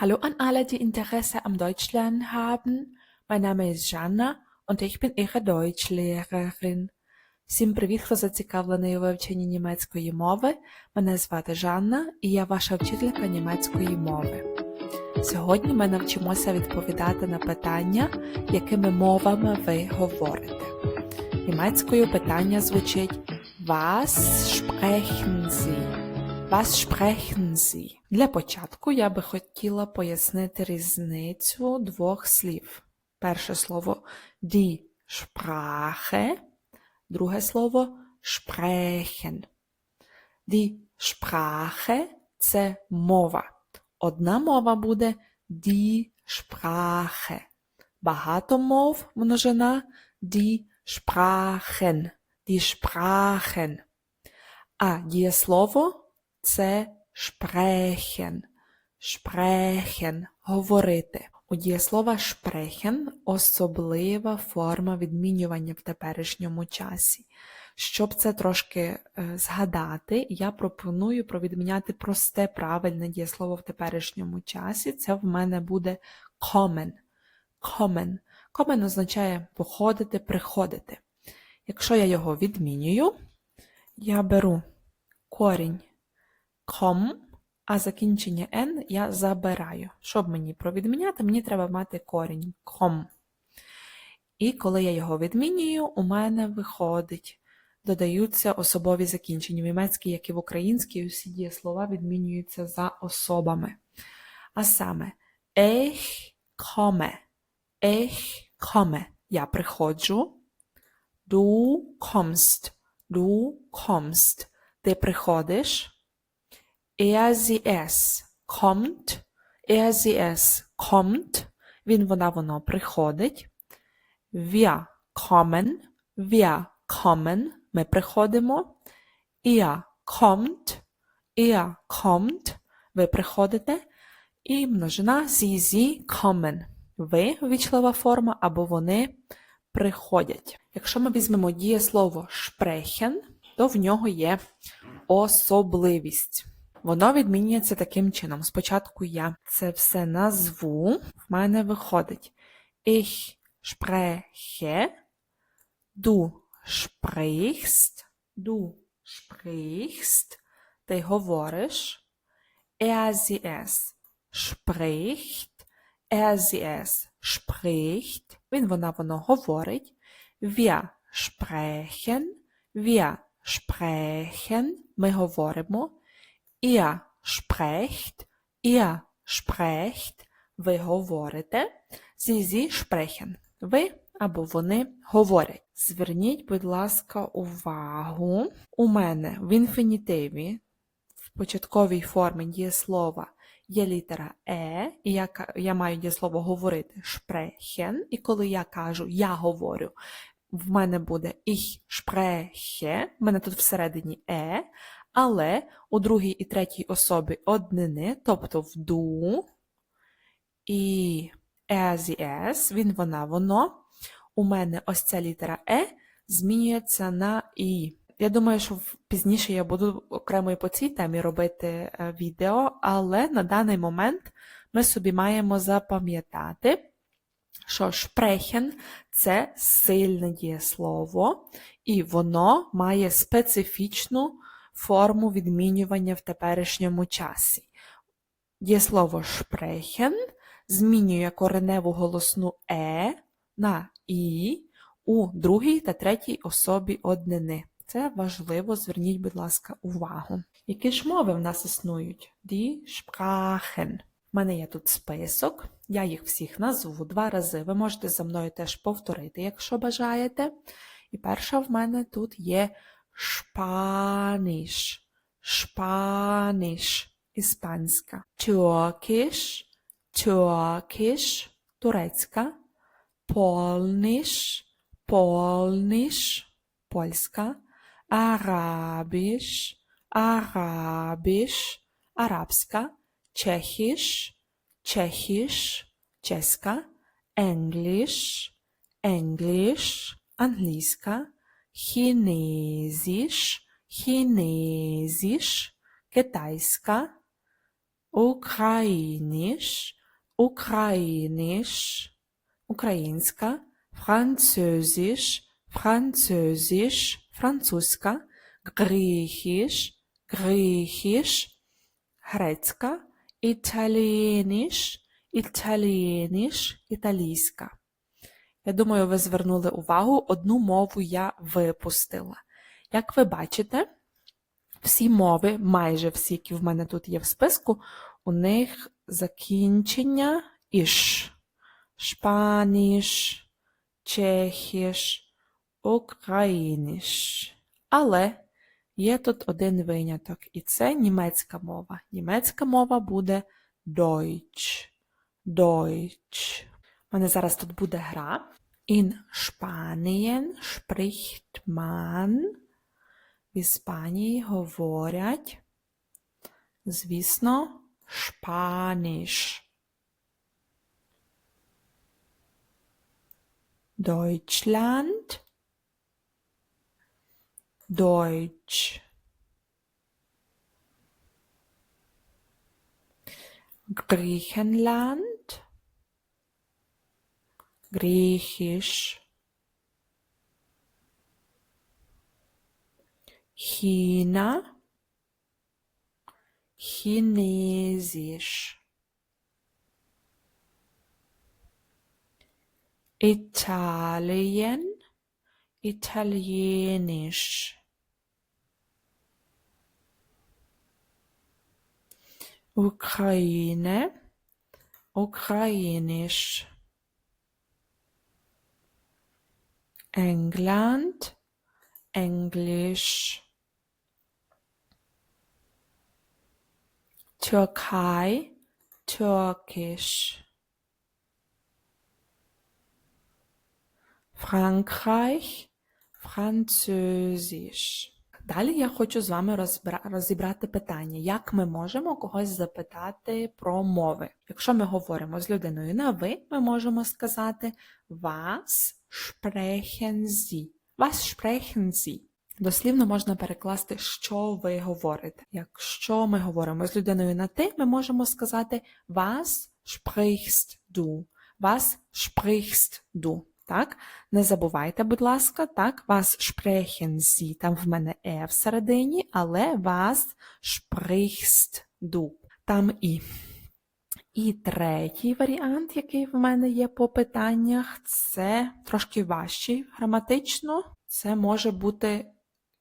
Hallo an alle, die Interesse am Deutschlernen haben. Mein Name ist Жанна und ich bin Ihre Deutschlehrerin. Всім привіт, хто зацікавлений у вивченні німецької мови. Мене звати Жанна і я ваша вчителька німецької мови. Сьогодні ми навчимося відповідати на питання, якими мовами ви говорите. Німецькою питання звучить Was sprechen Sie? Was sprechen Sie? Для початку я би хотіла пояснити різницю двох слів. Перше слово die Sprache, друге слово sprechen. Die Sprache – це мова. Одна мова буде die Sprache. Багато мов множина die Sprachen. Die Sprachen. А дієслово це sprechen. Sprechen – говорити. У дієслова sprechen особлива форма відмінювання в теперішньому часі. Щоб це трошки е, згадати, я пропоную провідміняти просте правильне дієслово в теперішньому часі. Це в мене буде kommen. Kommen. Kommen означає походити, приходити. Якщо я його відмінюю, я беру корінь com, а закінчення n я забираю. Щоб мені провідміняти, мені треба мати корінь com. І коли я його відмінюю, у мене виходить, додаються особові закінчення. В німецькій, як і в українській, усі дієслова відмінюються за особами. А саме ich komme, ich komme. Я приходжу. Du kommst, du kommst. Ти приходиш. Er, sie, es kommt. Er, sie, es kommt. Він, вона, воно приходить. Wir kommen. Wir kommen. Ми приходимо. Ihr kommt. Ihr kommt. Ви приходите. І множина sie, sie kommen. Ви вічлива форма або вони приходять. Якщо ми візьмемо дієслово sprechen, то в нього є особливість. Воно відмінюється таким чином. Спочатку я це все назву, в мене виходить Ich spreche, du sprichst, du sprichst, ти говориш, er sie es spricht, er sie es spricht, він вона воно говорить, wir sprechen, wir sprechen, ми говоримо, Ihr sprecht, ihr sprecht, ви говорите. Sie, sie sprechen. Ви або вони говорять. Зверніть, будь ласка, увагу. У мене в інфінітиві, в початковій формі дієслова є літера Е, і я, я маю дієслово говорити sprechen, і коли я кажу я говорю, в мене буде ich spreche, в мене тут всередині Е, але у другій і третій особі однини, тобто в ду і as, він, вона, воно. У мене ось ця літера Е змінюється на І. Я думаю, що пізніше я буду окремо і по цій темі робити е, відео, але на даний момент ми собі маємо запам'ятати, що шпрехен це сильне дієслово, і воно має специфічну форму відмінювання в теперішньому часі. Дієслово sprechen змінює кореневу голосну е на і у другій та третій особі однини. Це важливо, зверніть, будь ласка, увагу. Які ж мови в нас існують? Die Sprachen. У мене є тут список, я їх всіх назву два рази. Ви можете за мною теж повторити, якщо бажаєте. І перша в мене тут є Spanisch, Spanisch, іспанська. Turkish, Turkish, турецька. Polnisch, Polnisch, польська. Arabisch, Arabisch, арабська. Czechisch, Czechisch, чеська. English, English, англійська. Chinesisch, Chinesisch, китайська, Ukrainisch, Ukrainisch, українська, Französisch, Französisch, французька, Griechisch, Griechisch, грецька, Italienisch, Italienisch, італійська. Я думаю, ви звернули увагу, одну мову я випустила. Як ви бачите, всі мови, майже всі, які в мене тут є в списку, у них закінчення іш. Шпаніш, чехіш, україніш. Але є тут один виняток, і це німецька мова. Німецька мова буде Deutsch. Deutsch. У мене зараз тут буде гра. In Spanien spricht man. В Іспанії говорять, звісно, шпаніш. Deutschland, Deutsch. Griechenland, Griechisch. China, Chinesisch. Italien, Italienisch. Ukraine, Ukrainisch. England, Englisch. Türkei, Türkisch. Frankreich, Französisch. Далі я хочу з вами розібрати питання, як ми можемо когось запитати про мови. Якщо ми говоримо з людиною на ви, ми можемо сказати Was sprechen Sie? Was sprechen Sie? Дослівно можна перекласти, що ви говорите. Якщо ми говоримо з людиною на ти, ми можемо сказати Was sprichst du? Was sprichst du? Так, не забувайте, будь ласка, так, вас sprechen Sie, там в мене е всередині, але вас sprichst du. Там і. І третій варіант, який в мене є по питаннях, це трошки важчий граматично. Це може бути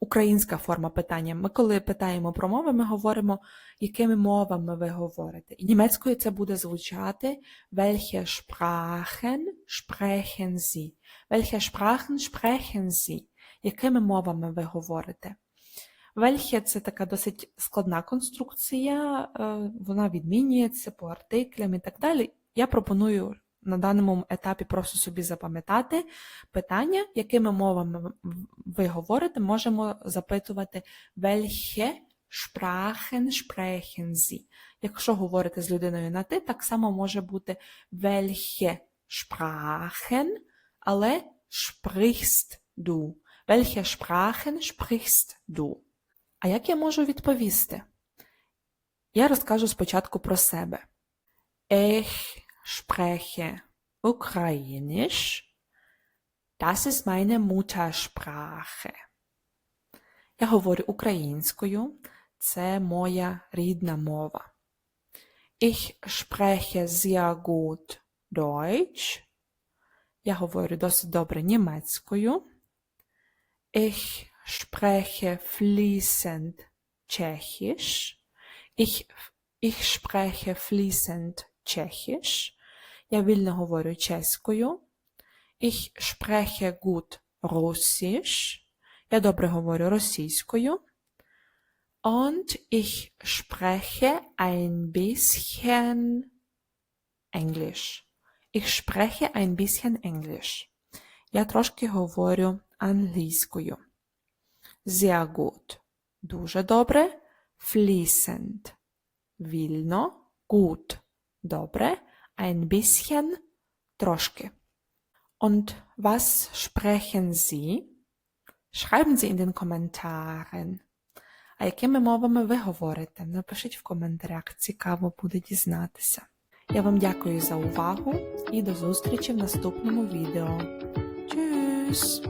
українська форма питання. Ми, коли питаємо про мови, ми говоримо, якими мовами ви говорите. І німецькою це буде звучати Welche Sprachen sprechen Sie? Welche Sprachen sprechen Sie? Якими мовами ви говорите? Welche – це така досить складна конструкція, е, вона відмінюється по артиклям і так далі. Я пропоную на даному етапі просто собі запам'ятати питання, якими мовами ви говорите, можемо запитувати welche Sprachen sprechen. Якщо говорите з людиною на ти, так само може бути welche Sprachen, але sprichst du. Welche Sprachen sprichst du? А як я можу відповісти? Я розкажу спочатку про себе. Ich spreche Ukrainisch. Das ist meine Muttersprache. Я говорю українською. Це моя рідна мова. Ich spreche sehr gut Deutsch. Я говорю досить добре німецькою. Ich spreche fließend Tschechisch. Ich, ich spreche fließend Tschechisch. Я вільно говорю чеською. Ich spreche gut Russisch. Я добре говорю російською. Und ich spreche ein bisschen Englisch. Ich spreche ein bisschen Englisch. Я трошки говорю англійською. Sehr gut. Дуже добре. Fließend. Вільно. Gut. Dobre, ein bisschen, troszkę. Und was sprechen Sie? Schreiben Sie in den Kommentaren. А якими мовами ви говорите? Напишіть в коментарях, цікаво буде дізнатися. Я вам дякую за увагу і до зустрічі в наступному відео. Tschüss!